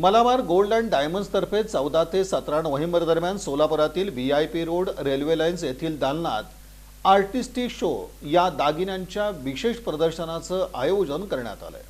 Malabar gold and डायमंड्सतर्फे चौदा ते सतरा नोव्हेंबर दरम्यान सोलापुरातील V I P road railway lines येथील दालनात आर्टिस्टिक शो या दागिन्यांच्या विशेष प्रदर्शनाचं आयोजन करण्यात आलंय.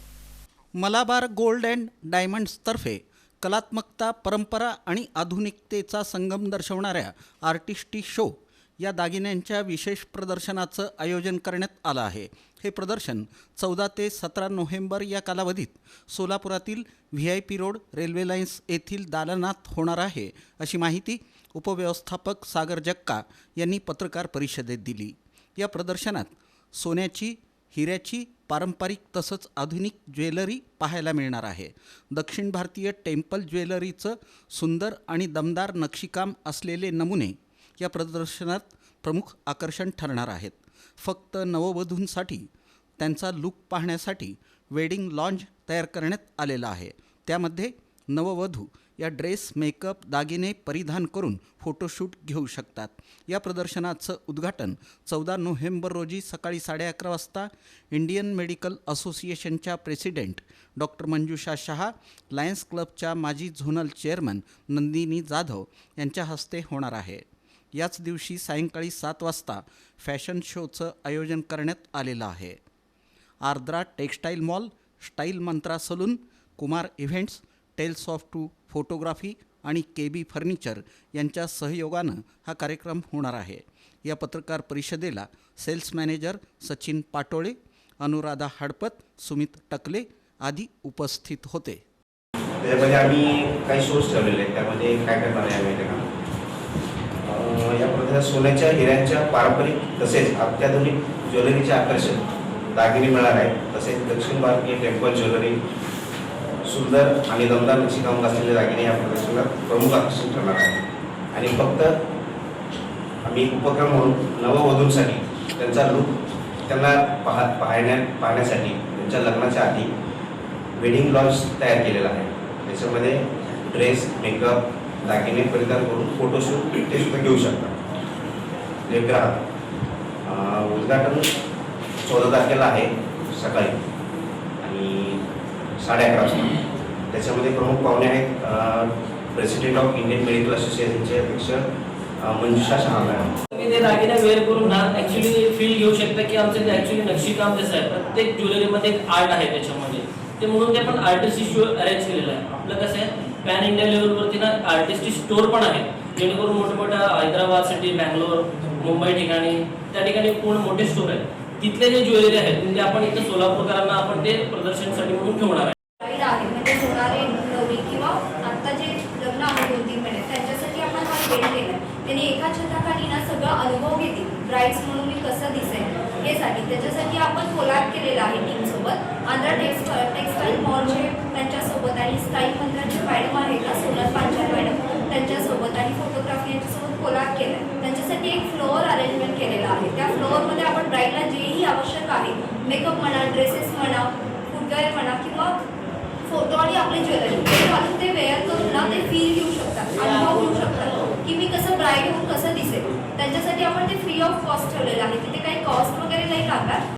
मलाबार गोल्ड अँड डायमंड्सतर्फे कलात्मकता परंपरा आणि आधुनिकतेचा संगम दर्शवणाऱ्या आर्टिस्टी शो या दागिन्यांच्या विशेष प्रदर्शनाचं आयोजन करण्यात आलं आहे. हे प्रदर्शन चौदा ते सतरा नोव्हेंबर या कालावधीत सोलापुरातील V I P road railway lines येथील दालनात होणार आहे अशी माहिती उपव्यवस्थापक सागर जक्का यांनी पत्रकार परिषदेत दिली. या प्रदर्शनात सोन्याची हिऱ्याची पारंपरिक तसंच आधुनिक ज्वेलरी पाहायला मिळणार आहे. दक्षिण भारतीय टेम्पल ज्वेलरीचं सुंदर आणि दमदार नक्षीकाम असलेले नमुने या प्रदर्शनात प्रमुख आकर्षण ठरणार आहेत. फक्त नववधूंसाठी त्यांचा लूक पाहण्यासाठी वेडिंग लॉन्ज तयार करण्यात आलेला आहे. त्यामध्ये नववधू या ड्रेस मेकअप दागिने परिधान करून फोटोशूट घेऊ शकतात. या प्रदर्शनाचं उद्घाटन चौदा नोव्हेंबर रोजी सकाळी साडे अकरा वाजता इंडियन मेडिकल असोसिएशनच्या president doctor Manjusha Shah Lions क्लबच्या माजी झोनल चेअरमन नंदिनी जाधव यांच्या हस्ते होणार आहे. याच दिवशी सायंकाळी सात वाजता फॅशन शोचं आयोजन करण्यात आलेलं आहे. Ardra textile mall style Mantra salon Kumar events tales of two photography आणि के बी फर्निचर यांच्या सहयोगानं हा कार्यक्रम होणार आहे. या पत्रकार परिषदेला सेल्स मॅनेजर सचिन पाटोळे अनुराधा हडपत सुमित टकले आदी उपस्थित होते. त्याच्यामध्ये आम्ही काही शोज ठेवलेले आहेत. त्यामध्ये काय करणार आहे माहिती का? अं, सोन्याच्या हिऱ्यांच्या पारंपरिक तसेच अत्याधुनिक ज्वेलरीचे आकर्षण दागिने मिळणार आहेत. तसेच दक्षिण भारतीय टेम्पल ज्वेलरी सुंदर आणि दमदार नक्षीकाम असलेले दागिने या प्रदर्शनात प्रमुख आकर्षण ठरणार आहे. आणि फक्त आम्ही उपक्रम म्हणून नववधूंसाठी त्यांचा लुक त्यांना पाहा पाहण्या पाहण्यासाठी त्यांच्या लग्नाच्या आधी वेडिंग लॉन्च तयार केलेला आहे. त्याच्यामध्ये ड्रेस मेकअप दागिने परिधान करून फोटोशूट ते सुद्धा घेऊ शकतात एक ग्राहक उद्घाटन चौदा तारखेला आहे सकाळी आणि साडे अकरा वाजता. त्याच्यामध्ये प्रमुख पाहुणे आहेत प्रेसिडेंट ऑफ इंडियन मेडिकल असोसिएशनचे अध्यक्ष मंजुषा शहा मॅडम. तुम्ही ते दागिने वेअर करून ना ॲक्च्युली फील घेऊ शकता की आमचं ते नक्षी नक्षीकाम कसं आहे. प्रत्येक ज्वेलरीमध्ये एक आर्ट आहे त्याच्यामध्ये. ते म्हणून ते आपण आर्टिस्ट इश्यू अरेंज केलेलं आहे. आपलं कसं आहे पॅन इंडिया लेवलवरती ना आर्टिस्टिक स्टोर पण आहे जेणेकरून मोठमोठ्या हैदराबाद सिटी बँगलोर मुंबई ठिकाणी त्या ठिकाणी पूर्ण मोठे स्टोर आहेत. तिथले जे ज्वेलरी आहेत म्हणजे आपण इथं सोलापूरकरांना आपण ते प्रदर्शनासाठी म्हणून ठेवणार आहे. म्हणजे होणारे नवरी किंवा आता जे लग्न आहे दोन तीन महिने त्यांच्यासाठी आपण हा इव्हेंट केलाय. त्यांनी एका छताखाली ना सगळा अनुभव घेतील. ब्राईड्स म्हणून मी कसं दिसेल हे साठी त्याच्यासाठी आपण कोलॅब केलेला आहे टीमसोबत सोबत. आंध्रा टेक्स्ट टेक्सटाईल मॉलचे त्यांच्यासोबत आणि स्टाईल मंत्राचे मॅडम आहेत ना सोनल पांचाळ मॅडम त्यांच्यासोबत आणि फोटोग्राफी यांच्यासोबत कोलॅब केलाय त्यांच्यासाठी एक फ्लोअर अरेंजमेंट केलेला आहे. त्या फ्लोअरमध्ये आपण ब्राईडला जेही आवश्यक आहे मेकअप म्हणा ड्रेसेस म्हणा फुटवेअर म्हणा किंवा फोटो आणि आपली ज्वेलरी ते घालून ते वेअर करून ना ते फील घेऊ शकतात अनुभव घेऊ शकतात की मी कसं ब्राईड होऊन कसं दिसेल. त्यांच्यासाठी आपण ते फ्री ऑफ कॉस्ट ठेवलेलं आहे. तिथे काही कॉस्ट वगैरे नाही लागणार.